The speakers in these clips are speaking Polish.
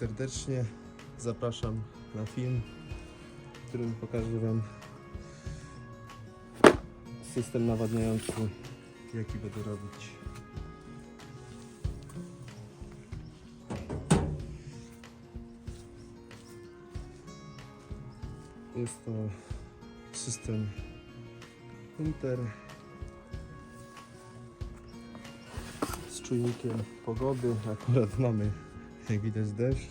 serdecznie. Zapraszam na film, w którym pokażę Wam system nawadniający, jaki będę robić. Jest to system Hunter z czujnikiem pogody. Akurat mamy, jak widać, deszcz.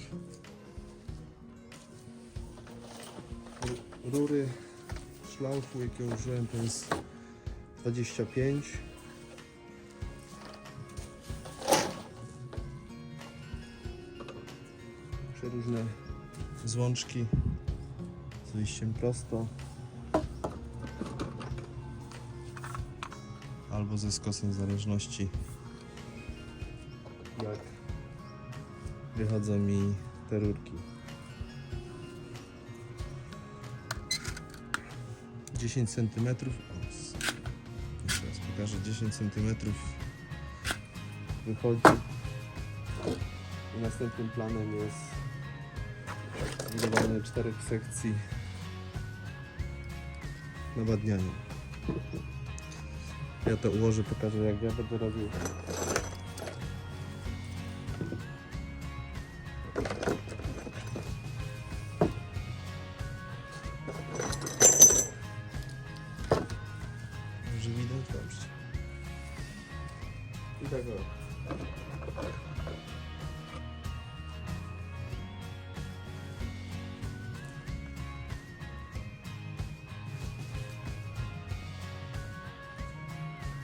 Ru- Rury szlaufu, jakie użyłem, to jest 25. Przeróżne złączki z wyjściem prosto albo ze skosem w zależności jak wychodzą mi te rurki. 10 cm. Jeszcze raz pokażę 10 cm wychodzi. I następnym planem jest zbudowanie czterech sekcji nawadniania. Ja to ułożę, pokażę jak ja będę robił. Może widać? Dobrze. I tak o.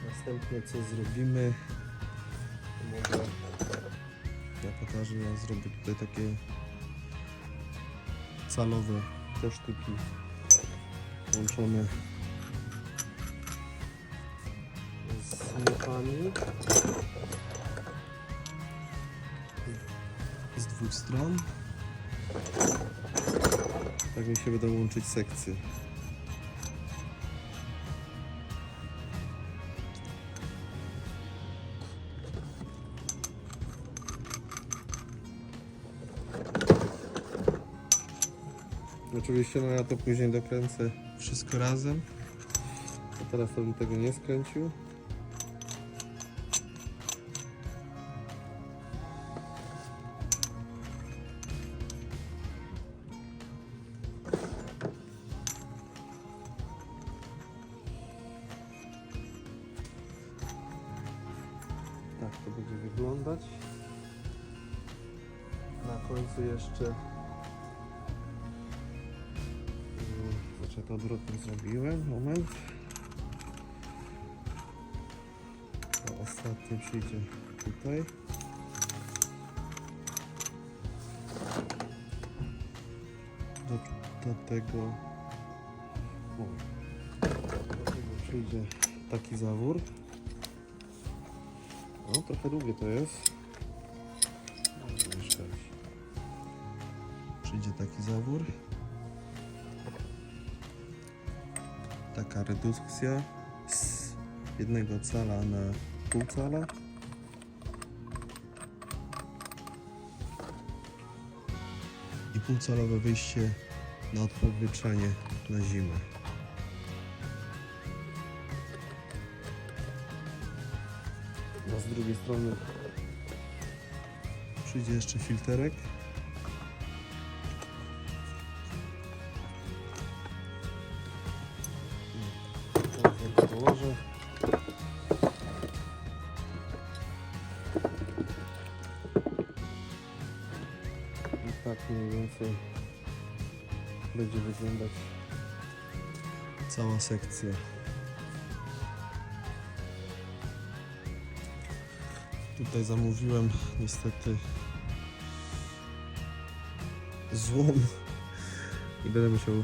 Następnie co zrobimy? to Może ja pokażę, ja zrobię tutaj takie calowe te sztuki łączone z miechami z dwóch stron. Tak mi się będą łączyć sekcje. Oczywiście no ja to później dokręcę wszystko razem. A teraz to bym tego nie skręcił. Tak to będzie wyglądać. Na końcu jeszcze Znaczy to odwrotnie zrobiłem. Moment. To ostatnie przyjdzie tutaj. Do, do tego. Do tego przyjdzie taki zawór. No, trochę długie to jest. Przyjdzie taki zawór. Taka redukcja z jednego cala na pół cala. I półcalowe wyjście na odpowietrzanie na zimę. A z drugiej strony przyjdzie jeszcze filterek. Mniej więcej będzie wyglądać cała sekcja. Tutaj zamówiłem niestety złom i będę musiał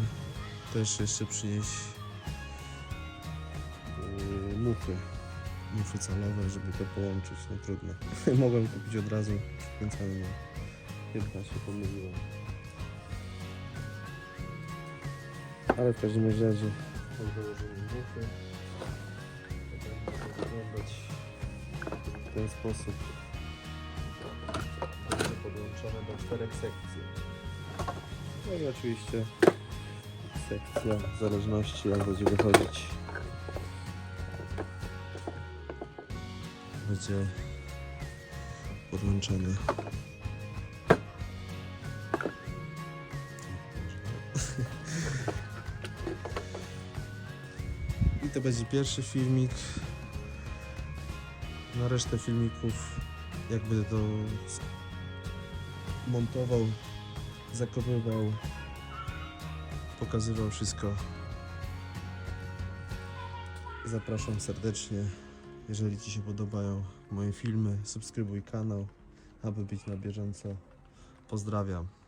też jeszcze przynieść yy, mufy. Mufy calowe, żeby to połączyć. No trudno. Mogłem kupić od razu przykręcane, no chyba się pomyliłem. Ale w każdym razie mam założenie mufy. To będzie wyglądać w ten sposób. Będzie podłączone do czterech sekcji. No i oczywiście sekcja w zależności jak będzie wychodzić. Będzie podłączony. To będzie pierwszy filmik. Na resztę filmików, jak będę to montował, zakopywał, pokazywał wszystko. Zapraszam serdecznie. Jeżeli Ci się podobają moje filmy, subskrybuj kanał, aby być na bieżąco. Pozdrawiam.